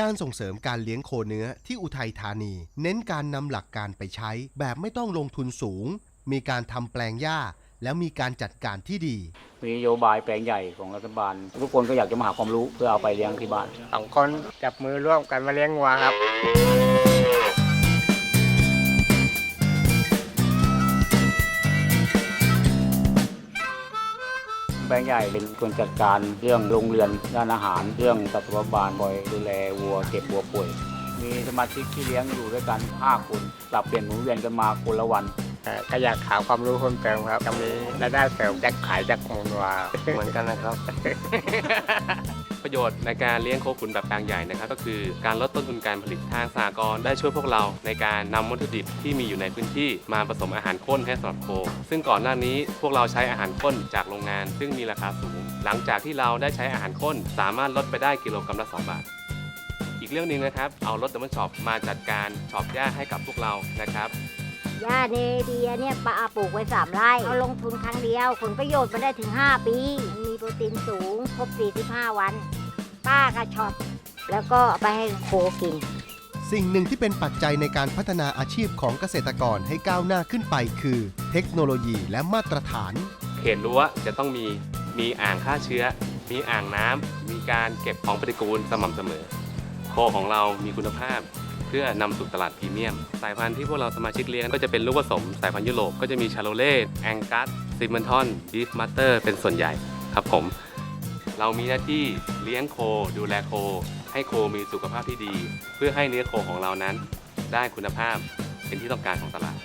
การส่งเสริมการเลี้ยงโคเนื้อที่อุทัยธานี เน้นการนำหลักการไปใช้แบบไม่ต้องลงทุนสูง มีการทำแปลงหญ้า แล้วมีการจัดการที่ดีมีนโยบายแปลงใหญ่ของรัฐบาล ทุกคนก็อยากจะมาหาความรู้เพื่อเอาไปเลี้ยงที่บ้านสองคนจับมือร่วมกันมาเลี้ยงวัวครับ ลงใหญ่เป็นคนจัดการเรื่องโรงเรือนด้านอาหาร เรื่องสัตวบาลคอยดูแลวัวเก็บวัวป่วย มีสมาชิกที่เลี้ยงอยู่ด้วยกัน 5 คนปรับเปลี่ยนหมุนเวียนกันมาคนละวันเอ่อก็อยากหาความรู้เพิ่มเติมครับจะมีรายได้เสริมจากขายจากมูลวัวเหมือนกันนะครับ ประโยชน์ในการเลี้ยงโคขุนแบบแปลงใหญ่นะครับ ก็คือการลดต้นทุนการผลิตทางสหกรณ์ได้ช่วยพวกเราในการนำวัตถุดิบที่มีอยู่ในพื้นที่มาผสมอาหารข้นให้สำหรับโค ซึ่งก่อนหน้านี้พวกเราใช้อาหารข้นจากโรงงาน ซึ่งมีราคาสูง หลังจากที่เราได้ใช้อาหารข้น สามารถลดไปได้กิโลกรัมละ2บาท อีกเรื่องหนึ่งนะครับ เอารถดับเบิลช็อปมาจัดการช็อปหญ้าให้กับพวกเรานะครับ หญ้าเนเดียเนี่ยป้าปลูกไว้สามไร่เอาลงทุนครั้งเดียว ผลประโยชน์มาได้ถึง 5 ปี มันมีโปรตีนสูง ครบ 45 วัน ป้าก็ช็อปแล้วก็เอาไปให้โคกิน สิ่งหนึ่งที่เป็นปัจจัยในการพัฒนาอาชีพของเกษตรกรให้ก้าวหน้าขึ้นไปคือ เทคโนโลยีและมาตรฐาน เขตรั้วจะต้องมีมีอ่างฆ่าเชื้อ มีอ่างน้ำมีการเก็บของปฏิกูลสม่ำเสมอ โคของเรามีคุณภาพ เพื่อนำสู่ตลาดพรีเมียม สายพันธุ์ที่พวกเราสมาชิกเลี้ยงก็จะเป็นลูกผสม สายพันธุ์ยุโรปก็จะมีชาโลเล่แองกัสซิมมันทอนบีฟมาสเตอร์เป็นส่วนใหญ่ครับผม เรามีหน้าที่เลี้ยงโค ดูแลโค ให้โคมีสุขภาพที่ดี เพื่อให้เนื้อโคของเรานั้น ได้คุณภาพเป็นที่ต้องการของตลาด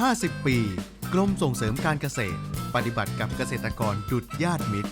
50 ปี กรมส่งเสริมการเกษตร ปฏิบัติกับเกษตรกรดุดญาติมิตร